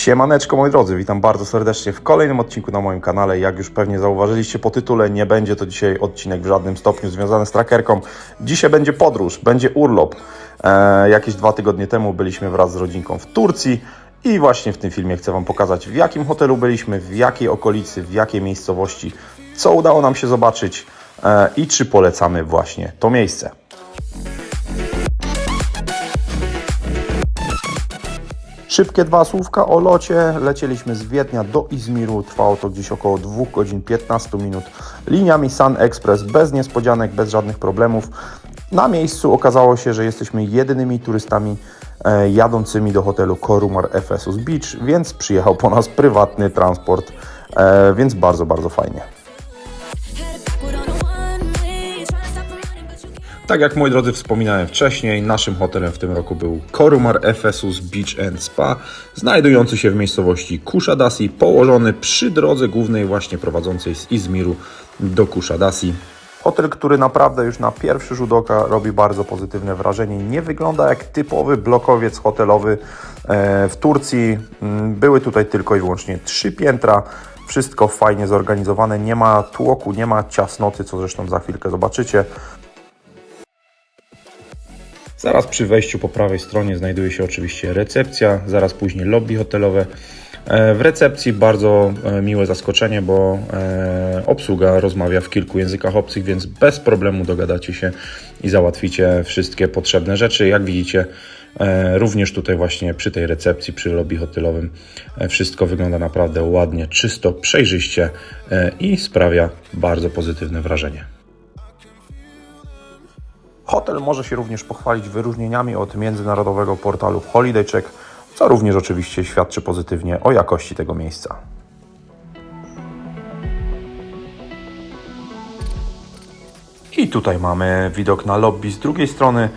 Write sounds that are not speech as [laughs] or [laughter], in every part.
Siemaneczko moi drodzy, witam bardzo serdecznie w kolejnym odcinku na moim kanale. Jak już pewnie zauważyliście po tytule, nie będzie to dzisiaj odcinek w żadnym stopniu związany z trackerką. Dzisiaj będzie podróż, będzie urlop. E, jakieś dwa tygodnie temu byliśmy wraz z rodzinką w Turcji i właśnie w tym filmie chcę Wam pokazać w jakim hotelu byliśmy, w jakiej okolicy, w jakiej miejscowości, co udało nam się zobaczyć e, i czy polecamy właśnie to miejsce. Szybkie dwa słówka o locie. Lecieliśmy z Wiednia do Izmiru. Trwało to gdzieś około 2 godzin 15 minut. Liniami Sun Express, bez niespodzianek, bez żadnych problemów. Na miejscu okazało się, że jesteśmy jedynymi turystami e, jadącymi do hotelu Korumar Ephesus Beach, więc przyjechał po nas prywatny transport, e, więc bardzo, bardzo fajnie. Tak jak moi drodzy wspominałem wcześniej, naszym hotelem w tym roku był Korumar Ephesus Beach and Spa, znajdujący się w miejscowości Kushadasi, położony przy drodze głównej właśnie prowadzącej z Izmiru do Kushadasi. Hotel, który naprawdę już na pierwszy rzut oka robi bardzo pozytywne wrażenie. Nie wygląda jak typowy blokowiec hotelowy e, w Turcji. Mm, Były tutaj tylko i wyłącznie trzy piętra. Wszystko fajnie zorganizowane, nie ma tłoku, nie ma ciasnoty, co zresztą za chwilkę zobaczycie. Zaraz przy wejściu po prawej stronie znajduje się oczywiście recepcja, zaraz później lobby hotelowe. E, W recepcji bardzo e, miłe zaskoczenie, bo e, obsługa rozmawia w kilku językach obcych, więc bez problemu dogadacie się i załatwicie wszystkie potrzebne rzeczy. Jak widzicie, również tutaj właśnie przy tej recepcji, przy lobby hotelowym wszystko wygląda naprawdę ładnie, czysto, przejrzyście i sprawia bardzo pozytywne wrażenie. Hotel może się również pochwalić wyróżnieniami od międzynarodowego portalu Holiday Check, co również oczywiście świadczy pozytywnie o jakości tego miejsca. I tutaj mamy widok na lobby z drugiej strony.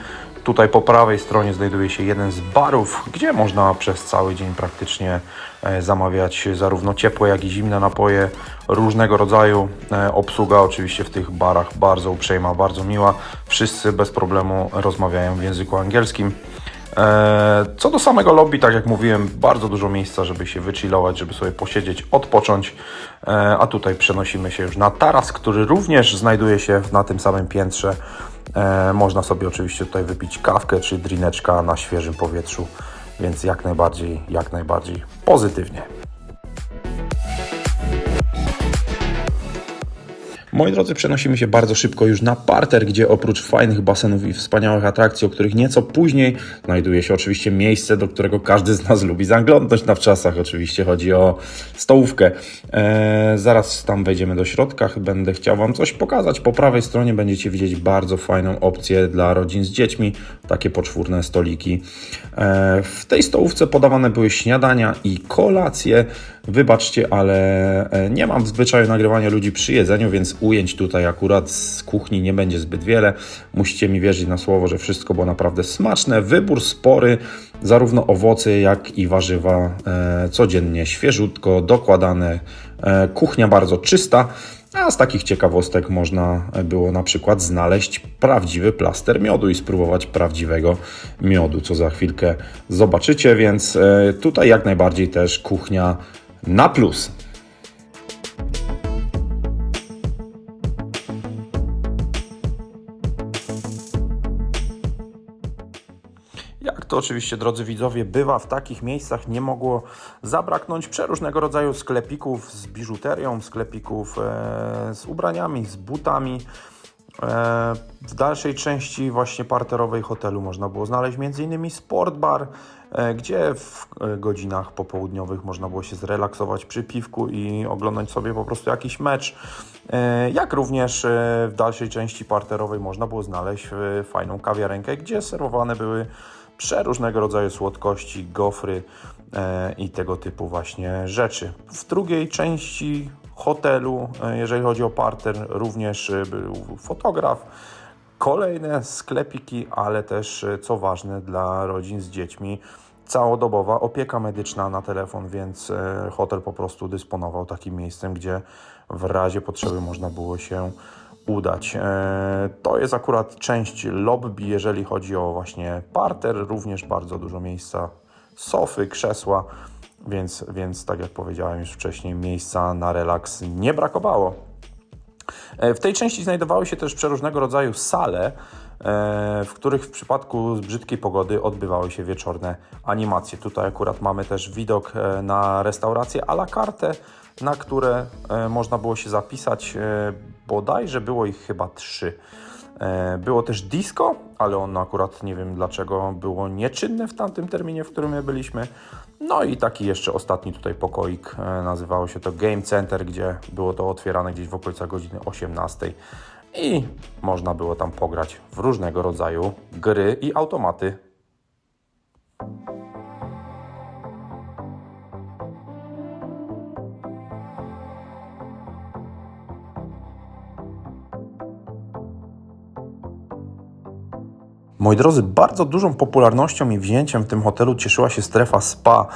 Tutaj po prawej stronie znajduje się jeden z barów, gdzie można przez cały dzień praktycznie e, zamawiać zarówno ciepłe, jak i zimne napoje różnego rodzaju. E, Obsługa oczywiście w tych barach bardzo uprzejma, bardzo miła. Wszyscy bez problemu rozmawiają w języku angielskim. E, Co do samego lobby, tak jak mówiłem, bardzo dużo miejsca, żeby się wychillować, żeby sobie posiedzieć, odpocząć. E, A tutaj przenosimy się już na taras, który również znajduje się na tym samym piętrze. E, Można sobie oczywiście tutaj wypić kawkę czy drineczka na świeżym powietrzu, więc jak najbardziej, jak najbardziej pozytywnie. Moi drodzy, przenosimy się bardzo szybko już na parter, gdzie oprócz fajnych basenów i wspaniałych atrakcji, o których nieco później znajduje się oczywiście miejsce, do którego każdy z nas lubi zaglądnąć na wczasach. Oczywiście chodzi o stołówkę. Eee, zaraz tam wejdziemy do środka. Będę chciał Wam coś pokazać. Po prawej stronie będziecie widzieć bardzo fajną opcję dla rodzin z dziećmi. Takie poczwórne stoliki. Eee, w tej stołówce podawane były śniadania i kolacje. Wybaczcie, ale e, nie mam w zwyczaju nagrywania ludzi przy jedzeniu, więc ujęć tutaj akurat z kuchni nie będzie zbyt wiele. Musicie mi wierzyć na słowo, że wszystko było naprawdę smaczne. Wybór spory, zarówno owoce, jak i warzywa e, codziennie świeżutko, dokładane. E, kuchnia bardzo czysta. A z takich ciekawostek można było na przykład znaleźć prawdziwy plaster miodu i spróbować prawdziwego miodu, co za chwilkę zobaczycie, więc tutaj jak najbardziej też kuchnia na plus. Jak to oczywiście, drodzy widzowie, bywa w takich miejscach, nie mogło zabraknąć przeróżnego rodzaju sklepików z biżuterią, sklepików e, z ubraniami, z butami. E, w dalszej części właśnie parterowej hotelu można było znaleźć m.in. sportbar, e, gdzie w e, godzinach popołudniowych można było się zrelaksować przy piwku i oglądać sobie po prostu jakiś mecz. Jak również w dalszej części parterowej można było znaleźć fajną kawiarenkę, gdzie serwowane były przeróżnego rodzaju słodkości, gofry i tego typu właśnie rzeczy. W drugiej części hotelu, e, jeżeli chodzi o parter, również e, był fotograf, kolejne sklepiki, ale też, e, co ważne dla rodzin z dziećmi, całodobowa opieka medyczna na telefon, więc hotel po prostu dysponował takim miejscem, gdzie w razie potrzeby można było się udać. To jest akurat część lobby, jeżeli chodzi o właśnie parter, również bardzo dużo miejsca, sofy, krzesła. Więc, więc tak jak powiedziałem już wcześniej, miejsca na relaks nie brakowało. E, W tej części znajdowały się też przeróżnego rodzaju sale, e, w których w przypadku brzydkiej pogody odbywały się wieczorne animacje. Tutaj akurat mamy też widok e, na restaurację à la carte, na które można było się zapisać. Bodajże było ich chyba trzy. E, Było też disco, ale ono akurat nie wiem dlaczego było nieczynne w tamtym terminie, w którym my byliśmy. No i taki jeszcze ostatni tutaj pokoik, e, nazywało się to Game Center, gdzie było to otwierane gdzieś w okolicach godziny 18 i można było tam pograć w różnego rodzaju gry i automaty. Moi drodzy, bardzo dużą popularnością i wzięciem w tym hotelu cieszyła się strefa spa.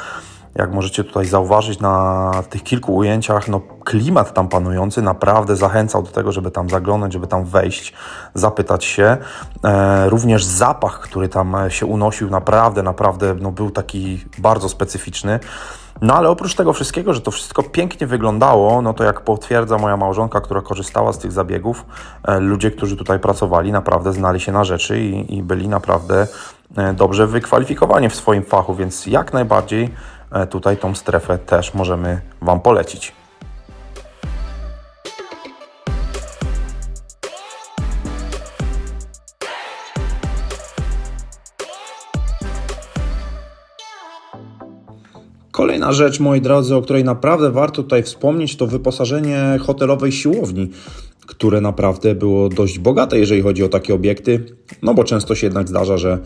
Jak możecie tutaj zauważyć na tych kilku ujęciach, no klimat tam panujący naprawdę zachęcał do tego, żeby tam zaglądać, żeby tam wejść, zapytać się. E, również zapach, który tam e, się unosił, naprawdę, naprawdę no, był taki bardzo specyficzny. No ale oprócz tego wszystkiego, że to wszystko pięknie wyglądało, no to jak potwierdza moja małżonka, która korzystała z tych zabiegów, e, ludzie, którzy tutaj pracowali, naprawdę znali się na rzeczy i, i byli naprawdę e, dobrze wykwalifikowani w swoim fachu, więc jak najbardziej e, tutaj tą strefę też możemy Wam polecić. Kolejna rzecz, moi drodzy, o której naprawdę warto tutaj wspomnieć, to wyposażenie hotelowej siłowni, które naprawdę było dość bogate, jeżeli chodzi o takie obiekty, no bo często się jednak zdarza, że,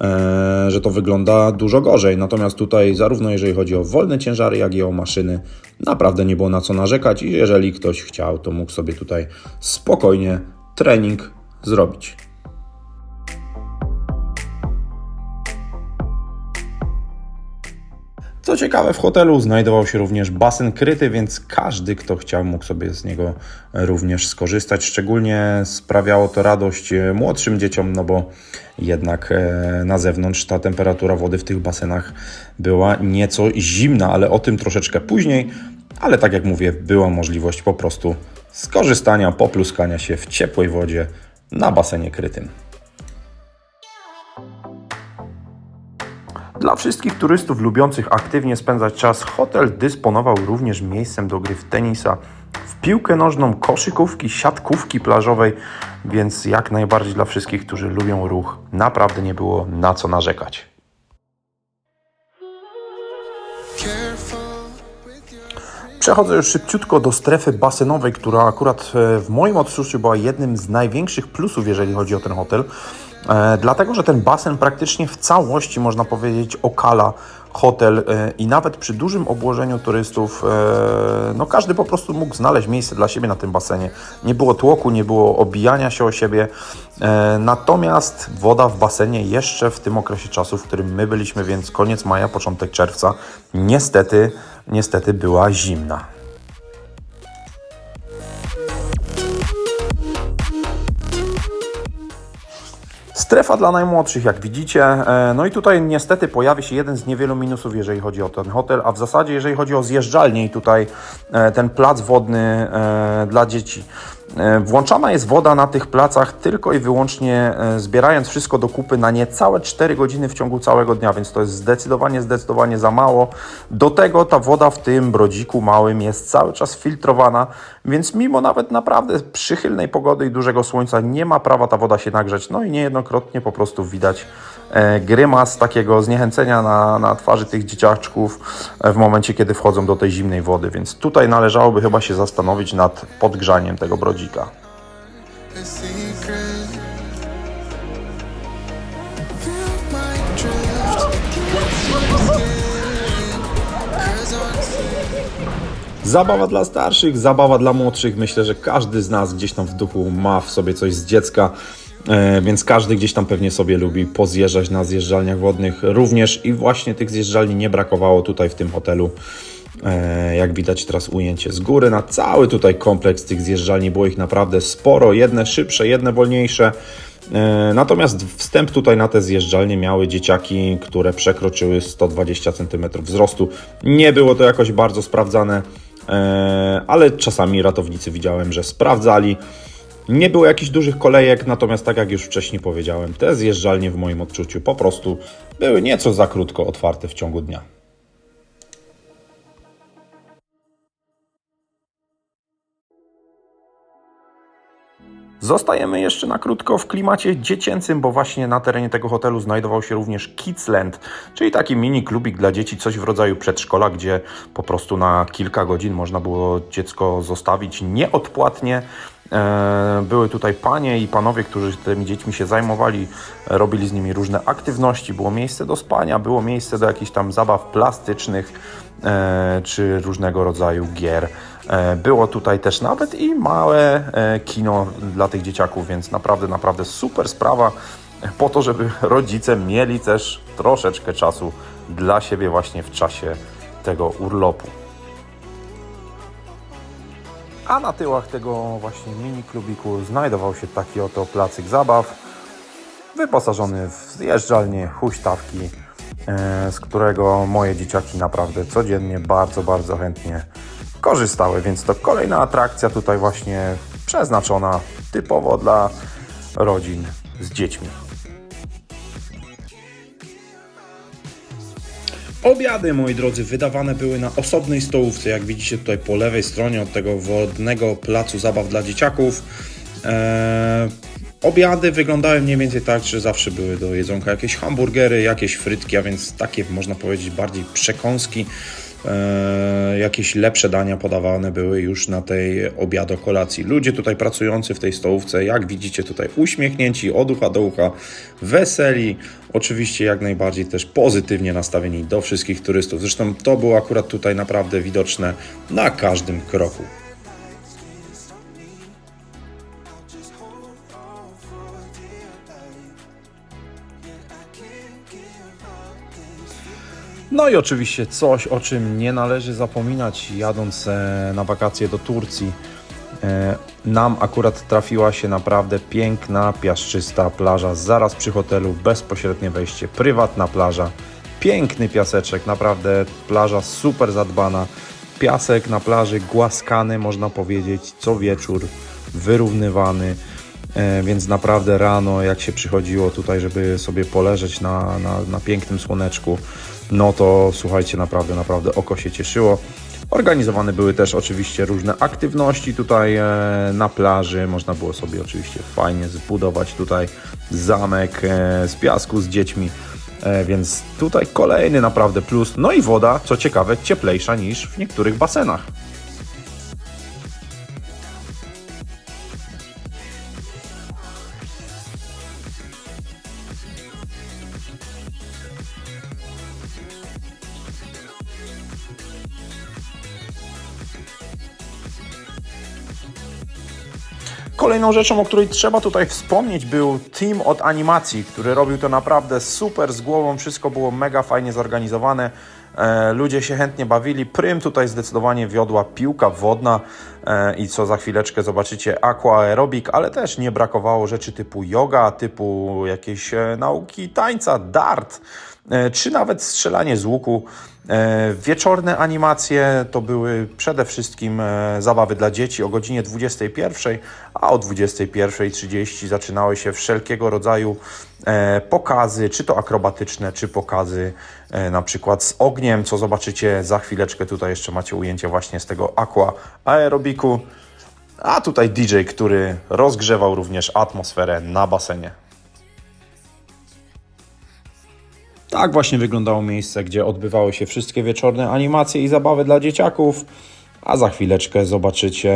e, że to wygląda dużo gorzej. Natomiast tutaj, zarówno jeżeli chodzi o wolne ciężary, jak i o maszyny, naprawdę nie było na co narzekać i jeżeli ktoś chciał, to mógł sobie tutaj spokojnie trening zrobić. Co ciekawe, w hotelu znajdował się również basen kryty, więc każdy, kto chciał, mógł sobie z niego również skorzystać. Szczególnie sprawiało to radość e, młodszym dzieciom, no bo jednak e, na zewnątrz ta temperatura wody w tych basenach była nieco zimna, ale o tym troszeczkę później. Ale tak jak mówię, była możliwość po prostu skorzystania, popluskania się w ciepłej wodzie na basenie krytym. Dla wszystkich turystów lubiących aktywnie spędzać czas, hotel dysponował również miejscem do gry w tenisa, w piłkę nożną, koszykówki, siatkówki plażowej, więc jak najbardziej dla wszystkich, którzy lubią ruch, naprawdę nie było na co narzekać. Przechodzę już szybciutko do strefy basenowej, która akurat e, w moim odczuciu była jednym z największych plusów, jeżeli chodzi o ten hotel. E, dlatego, że ten basen praktycznie w całości, można powiedzieć, okala hotel e, i nawet przy dużym obłożeniu turystów, e, no każdy po prostu mógł znaleźć miejsce dla siebie na tym basenie. Nie było tłoku, nie było obijania się o siebie. Natomiast woda w basenie jeszcze w tym okresie czasu, w którym my byliśmy, więc koniec maja, początek czerwca, niestety, niestety była zimna. Strefa dla najmłodszych, jak widzicie. E, No i tutaj niestety pojawi się jeden z niewielu minusów, jeżeli chodzi o ten hotel, a w zasadzie jeżeli chodzi o zjeżdżalnię i tutaj e, ten plac wodny e, dla dzieci. E, Włączana jest woda na tych placach tylko i wyłącznie e, zbierając wszystko do kupy na niecałe 4 godziny w ciągu całego dnia, więc to jest zdecydowanie, zdecydowanie za mało. Do tego ta woda w tym brodziku małym jest cały czas filtrowana, więc mimo nawet naprawdę przychylnej pogody i dużego słońca nie ma prawa ta woda się nagrzeć. No i niejednokrotnie po prostu widać grymas takiego zniechęcenia na, na twarzy tych dzieciaczków e, w momencie, kiedy wchodzą do tej zimnej wody, więc tutaj należałoby chyba się zastanowić nad podgrzaniem tego brodzika. Zabawa dla starszych, zabawa dla młodszych. Myślę, że każdy z nas gdzieś tam w duchu ma w sobie coś z dziecka, e, więc każdy gdzieś tam pewnie sobie lubi pozjeżdżać na zjeżdżalniach wodnych. Również i właśnie tych zjeżdżalni nie brakowało tutaj w tym hotelu. E, Jak widać teraz ujęcie z góry na cały tutaj kompleks tych zjeżdżalni było ich naprawdę sporo, jedne szybsze, jedne wolniejsze. E, Natomiast wstęp tutaj na te zjeżdżalnie miały dzieciaki, które przekroczyły 120 cm wzrostu. Nie było to jakoś bardzo sprawdzane, e, ale czasami ratownicy widziałem, że sprawdzali. Nie było jakichś dużych kolejek, natomiast tak jak już wcześniej powiedziałem, te zjeżdżalnie w moim odczuciu po prostu były nieco za krótko otwarte w ciągu dnia. Zostajemy jeszcze na krótko w klimacie dziecięcym, bo właśnie na terenie tego hotelu znajdował się również Kidsland, czyli taki mini klubik dla dzieci, coś w rodzaju przedszkola, gdzie po prostu na kilka godzin można było dziecko zostawić nieodpłatnie. E, Były tutaj panie i panowie, którzy tymi dziećmi się zajmowali, robili z nimi różne aktywności, było miejsce do spania, było miejsce do jakichś tam zabaw plastycznych e, czy różnego rodzaju gier. E, Było tutaj też nawet i małe kino dla tych dzieciaków, więc naprawdę, naprawdę super sprawa po to, żeby rodzice mieli też troszeczkę czasu dla siebie właśnie w czasie tego urlopu. A na tyłach tego właśnie mini klubiku znajdował się taki oto placyk zabaw, wyposażony w zjeżdżalnię, huśtawki, e, z którego moje dzieciaki naprawdę codziennie bardzo, bardzo chętnie korzystały, więc to kolejna atrakcja tutaj właśnie przeznaczona typowo dla rodzin z dziećmi. Obiady, moi drodzy, wydawane były na osobnej stołówce, jak widzicie tutaj po lewej stronie od tego wodnego placu zabaw dla dzieciaków. Eee, obiady wyglądały mniej więcej tak, że zawsze były do jedzonka jakieś hamburgery, jakieś frytki, a więc takie można powiedzieć bardziej przekąski. Eee, jakieś lepsze dania podawane były już na tej obiado kolacji. Ludzie tutaj pracujący w tej stołówce, jak widzicie tutaj uśmiechnięci od ucha do ucha, weseli, oczywiście jak najbardziej też pozytywnie nastawieni do wszystkich turystów. Zresztą to było akurat tutaj naprawdę widoczne na każdym kroku. No i oczywiście coś, o czym nie należy zapominać, jadąc e, na wakacje do Turcji. E, Nam akurat trafiła się naprawdę piękna, piaszczysta plaża zaraz przy hotelu, bezpośrednie wejście, prywatna plaża, piękny piaseczek, naprawdę plaża super zadbana. Piasek na plaży głaskany, można powiedzieć, co wieczór, wyrównywany. E, więc naprawdę rano, jak się przychodziło tutaj, żeby sobie poleżeć na, na, na pięknym słoneczku, no to słuchajcie, naprawdę, naprawdę oko się cieszyło. Organizowane były też oczywiście różne aktywności tutaj e, na plaży. Można było sobie oczywiście fajnie zbudować tutaj zamek e, z piasku z dziećmi. Więc tutaj kolejny naprawdę plus. No i woda, co ciekawe, cieplejsza niż w niektórych basenach. Kolejną rzeczą, o której trzeba tutaj wspomnieć, był team od animacji, który robił to naprawdę super z głową. Wszystko było mega fajnie zorganizowane. E, ludzie się chętnie bawili. Prym tutaj zdecydowanie wiodła piłka wodna e, i co za chwileczkę zobaczycie aqua aerobic, ale też nie brakowało rzeczy typu yoga, typu jakieś e, nauki tańca, dart, czy nawet strzelanie z łuku. E, Wieczorne animacje to były przede wszystkim e, zabawy dla dzieci o godzinie 21, a o 21.30 zaczynały się wszelkiego rodzaju e, pokazy, czy to akrobatyczne, czy pokazy na przykład z ogniem, co zobaczycie za chwileczkę. Tutaj jeszcze macie ujęcie właśnie z tego aqua aerobiku. A tutaj DJ, który rozgrzewał również atmosferę na basenie. Tak właśnie wyglądało miejsce, gdzie odbywały się wszystkie wieczorne animacje i zabawy dla dzieciaków. A za chwileczkę zobaczycie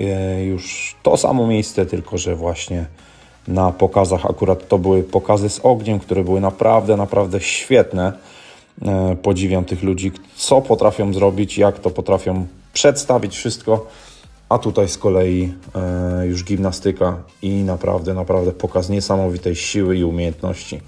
e, już to samo miejsce, tylko że właśnie na pokazach. Akurat to były pokazy z ogniem, które były naprawdę, naprawdę świetne. E, Podziwiam tych ludzi, co potrafią zrobić, jak to potrafią przedstawić wszystko. A tutaj z kolei e, już gimnastyka i naprawdę, naprawdę pokaz niesamowitej siły i umiejętności.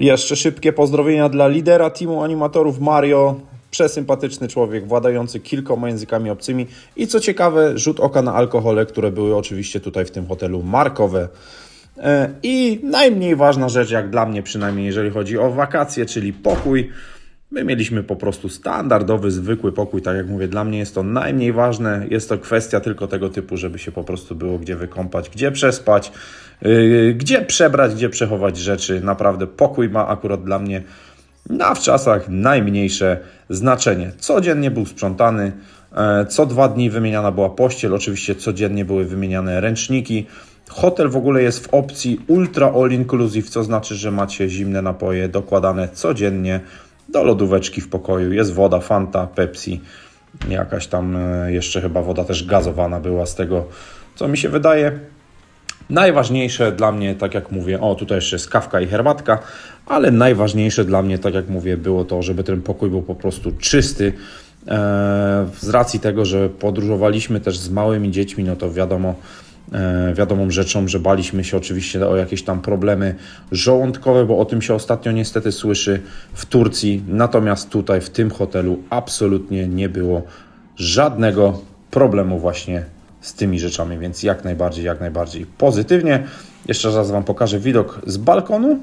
Jeszcze szybkie pozdrowienia dla lidera teamu animatorów Mario. Przesympatyczny człowiek, władający kilkoma językami obcymi i co ciekawe, rzut oka na alkohole, które były oczywiście tutaj w tym hotelu markowe. E, I najmniej ważna rzecz, jak dla mnie przynajmniej, jeżeli chodzi o wakacje, czyli pokój. My mieliśmy po prostu standardowy, zwykły pokój. Tak jak mówię, dla mnie jest to najmniej ważne. Jest to kwestia tylko tego typu, żeby się po prostu było gdzie wykąpać, gdzie przespać, yy, gdzie przebrać, gdzie przechować rzeczy. Naprawdę pokój ma akurat dla mnie na wczasach najmniejsze znaczenie. Codziennie był sprzątany, e, co dwa dni wymieniana była pościel, oczywiście codziennie były wymieniane ręczniki. Hotel w ogóle jest w opcji ultra all inclusive, co znaczy, że macie zimne napoje dokładane codziennie do lodóweczki w pokoju. Jest woda, Fanta, Pepsi, jakaś tam e, jeszcze chyba woda też gazowana była z tego, co mi się wydaje. Najważniejsze dla mnie, tak jak mówię, o tutaj jeszcze jest kawka i herbatka, ale najważniejsze dla mnie, tak jak mówię, było to, żeby ten pokój był po prostu czysty. E, z racji tego, że podróżowaliśmy też z małymi dziećmi, no to wiadomo, wiadomą rzeczą, że baliśmy się oczywiście o jakieś tam problemy żołądkowe, bo o tym się ostatnio niestety słyszy w Turcji. Natomiast tutaj w tym hotelu absolutnie nie było żadnego problemu właśnie z tymi rzeczami, więc jak najbardziej, jak najbardziej pozytywnie. Jeszcze raz Wam pokażę widok z balkonu.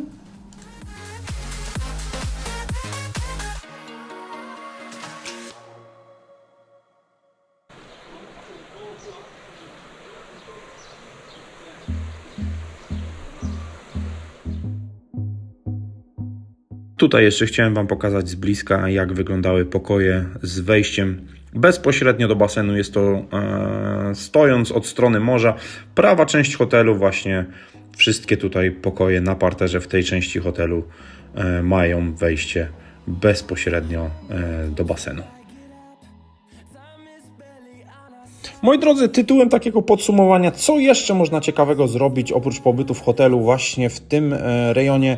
Tutaj jeszcze chciałem Wam pokazać z bliska, jak wyglądały pokoje z wejściem bezpośrednio do basenu. Jest to e, stojąc od strony morza. Prawa część hotelu, właśnie wszystkie tutaj pokoje na parterze w tej części hotelu e, mają wejście bezpośrednio e, do basenu. Moi drodzy, tytułem takiego podsumowania, co jeszcze można ciekawego zrobić oprócz pobytu w hotelu właśnie w tym e, rejonie.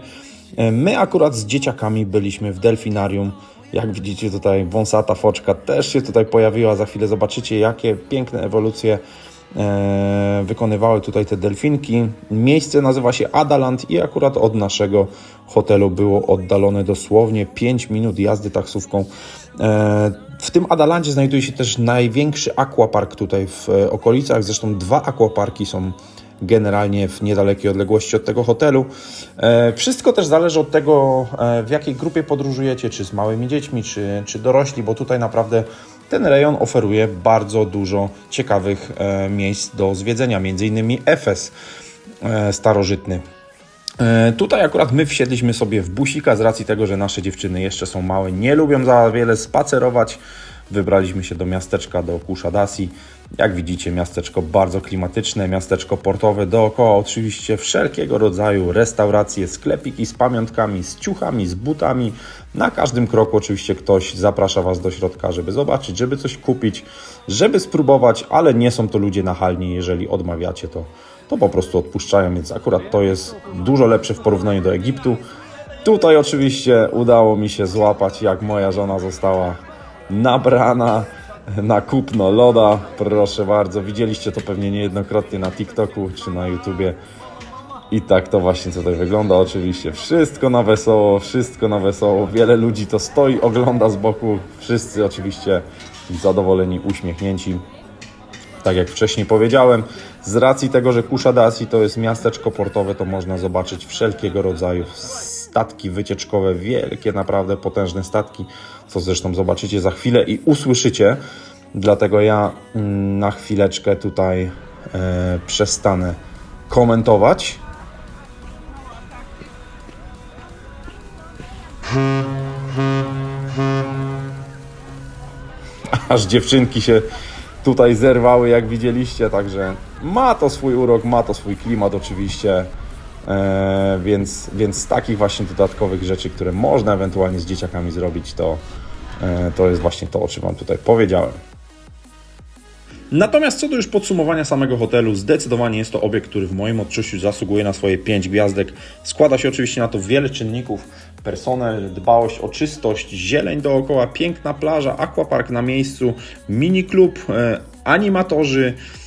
E, My akurat z dzieciakami byliśmy w delfinarium. Jak widzicie tutaj wąsata foczka też się tutaj pojawiła. Za chwilę zobaczycie jakie piękne ewolucje e, wykonywały tutaj te delfinki. Miejsce nazywa się Adaland i akurat od naszego hotelu było oddalone dosłownie 5 minut jazdy taksówką. E, w tym Adalandzie znajduje się też największy aquapark tutaj w okolicach. Zresztą dwa aquaparki są generalnie w niedalekiej odległości od tego hotelu. E, Wszystko też zależy od tego, e, w jakiej grupie podróżujecie, czy z małymi dziećmi, czy, czy dorośli, bo tutaj naprawdę ten rejon oferuje bardzo dużo ciekawych e, miejsc do zwiedzenia, między innymi Efes starożytny. Tutaj akurat my wsiedliśmy sobie w busika z racji tego, że nasze dziewczyny jeszcze są małe, nie lubią za wiele spacerować. Wybraliśmy się do miasteczka, do Kuszadasi. Jak widzicie, miasteczko bardzo klimatyczne, miasteczko portowe. Dookoła oczywiście wszelkiego rodzaju restauracje, sklepiki z pamiątkami, z ciuchami, z butami. Na każdym kroku oczywiście ktoś zaprasza Was do środka, żeby zobaczyć, żeby coś kupić, żeby spróbować, ale nie są to ludzie nachalni. Jeżeli odmawiacie, to, to po prostu odpuszczają, więc akurat to jest dużo lepsze w porównaniu do Egiptu. Tutaj oczywiście udało mi się złapać, jak moja żona została nabrana na kupno loda. Proszę bardzo, widzieliście to pewnie niejednokrotnie na TikToku czy na YouTubie. I tak to właśnie tutaj wygląda. Oczywiście wszystko na wesoło, wszystko na wesoło. Wiele ludzi to stoi, ogląda z boku. Wszyscy oczywiście zadowoleni, uśmiechnięci. Tak jak wcześniej powiedziałem, z racji tego, że Kuszadasi to jest miasteczko portowe, to można zobaczyć wszelkiego rodzaju statki wycieczkowe, wielkie, naprawdę potężne statki, co zresztą zobaczycie za chwilę i usłyszycie. Dlatego ja mm, na chwileczkę tutaj e, przestanę komentować. [laughs] aż dziewczynki się tutaj zerwały, jak widzieliście, także ma to swój urok, ma to swój klimat oczywiście, więc, więc z takich właśnie dodatkowych rzeczy, które można ewentualnie z dzieciakami zrobić, to, e, to jest właśnie to, o czym Wam tutaj powiedziałem. Natomiast co do już podsumowania samego hotelu, zdecydowanie jest to obiekt, który w moim odczuciu zasługuje na swoje 5 gwiazdek. Składa się oczywiście na to wiele czynników. Personel, dbałość o czystość, zieleń dookoła, piękna plaża, aquapark na miejscu, mini klub, e, animatorzy, e,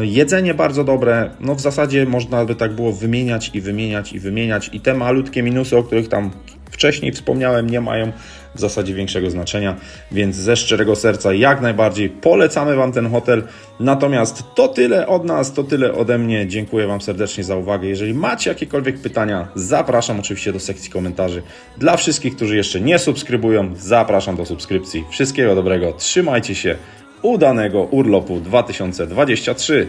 jedzenie bardzo dobre. No w zasadzie można by tak było wymieniać i wymieniać i wymieniać i te malutkie minusy, o których tam wcześniej wspomniałem, nie mają w zasadzie większego znaczenia, więc ze szczerego serca jak najbardziej polecamy Wam ten hotel. Natomiast to tyle od nas, to tyle ode mnie. Dziękuję Wam serdecznie za uwagę. Jeżeli macie jakiekolwiek pytania, zapraszam oczywiście do sekcji komentarzy. Dla wszystkich, którzy jeszcze nie subskrybują, zapraszam do subskrypcji. Wszystkiego dobrego, trzymajcie się, udanego urlopu 2023.